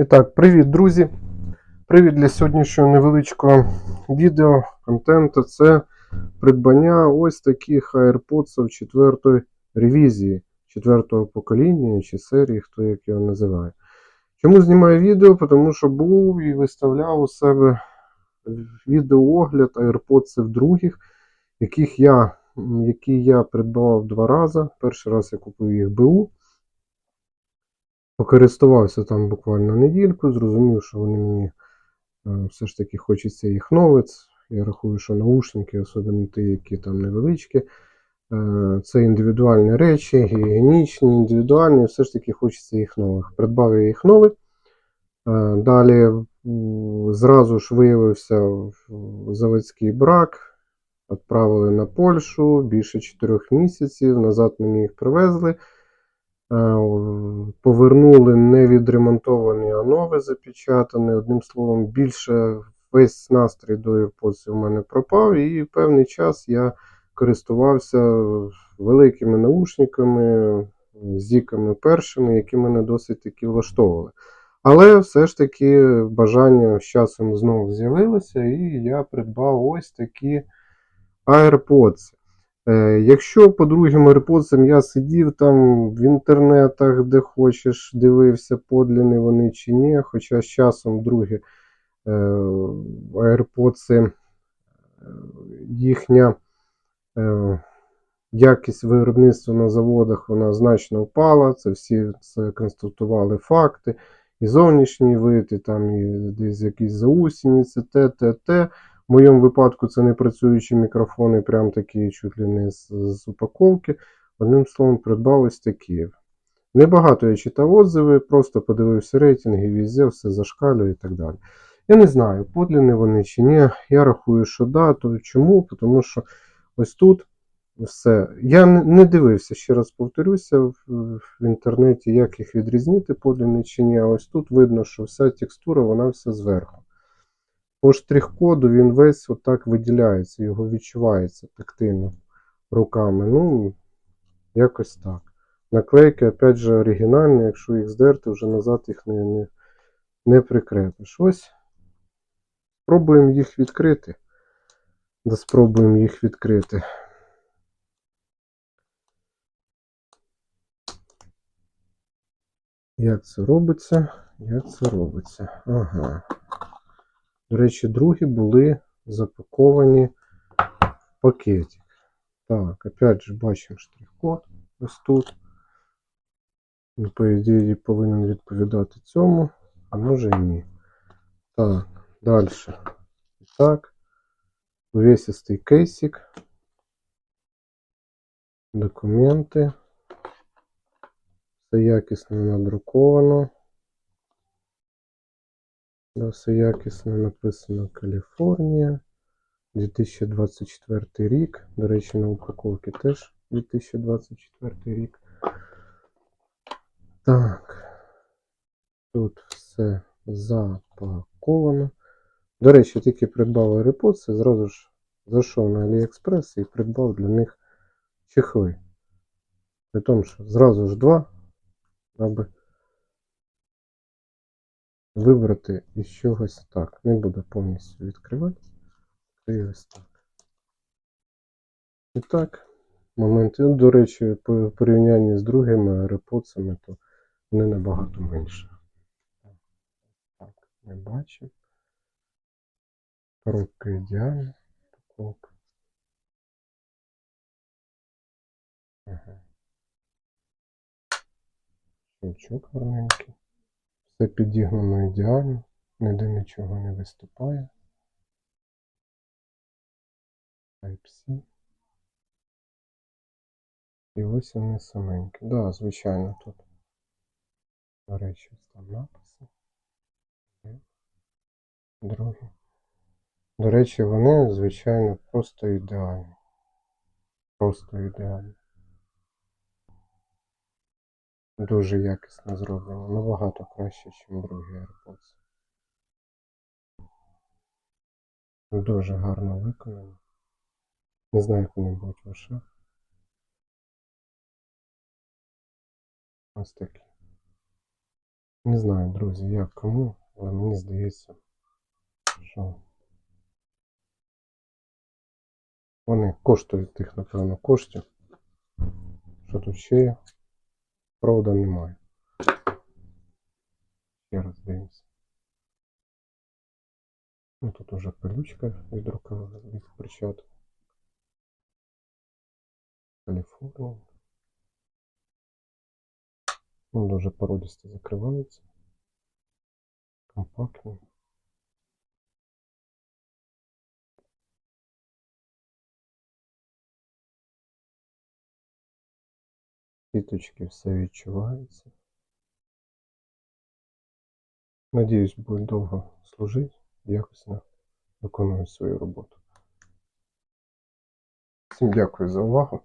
І так, привіт, друзі! Привіт для сьогоднішнього невеличкого відео контенту. Це придбання ось таких AirPods четвертої ревізії, четвертого покоління чи серії, хто як його називає. Чому знімаю відео? Тому що був і виставляв у себе відеоогляд AirPods других, яких я, які я придбавав два рази. Перший раз я купив їх БУ. Покористувався там буквально недільку, зрозумів, що вони мені е, все ж таки хочеться їх новиць. Я рахую, що наушники, особливо ті, які там невеличкі, е, це індивідуальні речі, гігієнічні, індивідуальні, все ж таки хочеться їх нових. Придбав я їх нових. Е, Далі зразу ж виявився заводський брак. Відправили на Польщу більше 4 місяців. Назад мені їх привезли. Е, Повернули невідремонтовані, а нове запечатане. Одним словом, більше весь настрій до AirPods у мене пропав, і певний час я користувався великими наушниками, зіками першими, які мене досить таки влаштовували. Але все ж таки бажання з часом знову з'явилося, і я придбав ось такі AirPods. Е, Якщо по другим AirPods я сидів там в інтернетах, де хочеш, дивився, подлінні вони чи ні, хоча з часом другі е, AirPods, е, їхня якість виробництва на заводах вона значно впала. Це всі це констатували факти. І зовнішній вид, і там і десь якісь заусениці, те, те, те. В моєму випадку це не працюючі мікрофони, прям такі чуть ли не з, з упаковки. Одним словом, придбав ось такі. Небагато я читав отзиви, просто подивився рейтинги, візде, все зашкалює і так далі. Я не знаю, подлінні вони чи ні. Я рахую, що да. То чому? Тому що ось тут все. Я не- дивився, ще раз повторюся, в, в інтернеті, як їх відрізнити, подлінні чи ні. А ось тут видно, що вся текстура, вона вся зверху. По штрих-коду він весь отак виділяється, його відчувається тактильно руками. Ну, якось так. Наклейки, опять же, оригінальні, якщо їх здерти, вже назад їх не, не, не прикрепиш. Ось. Спробуємо їх відкрити. Да спробуємо їх відкрити. Як це робиться? Як це робиться? Ага. До речі, другі були запаковані в пакетик. Так, опять же бачимо штрих-код ось тут. Він, по ідеї, повинен відповідати цьому, а може і ні. Так, далі. Так. Увесистий кейсик. Документи. Все якісно надруковано. Все якісно написано Каліфорнія. 2024 рік. До речі, на упаковці теж 2024 рік. Так. Тут все запаковано. До речі, тільки придбав AirPods зразу ж зайшов на AliExpress і придбав для них чехли. При тому, що зразу ж два, аби вибрати із чогось так. Не буду повністю відкривати. І ось так. І так, моменти. Ну, До речі, по порівнянні з другими AirPods, то вони набагато менше. Так, ми бачимо. Коробка ідеальна. Упаковка. Ага. Щелчок гарненький. Все підігнано ідеально, ніде нічого не виступає. Type-C. І ось вони саменькі. Так, да, звичайно, тут. До речі, там написи. Другі. До речі, вони, звичайно, просто ідеальні. Просто ідеальні. Дуже якісно зроблено. Набагато краще, ніж другі AirPods. Дуже гарно виконано. Не знаю, як вони будуть в ушах. Ось такі. Не знаю, друзі, як кому, але мені здається, що вони коштують тих, напевно, коштів. Що тут ще є? Провода немає. Ще раз дивимося. Ну, тут уже пилючка від рукава від перчаток. Каліфорнія. Ну, дуже породисто закривається. Компактно. Сіточки все відчувається. Надіюсь, буде довго служити, якісно виконую свою роботу. Всім дякую за увагу.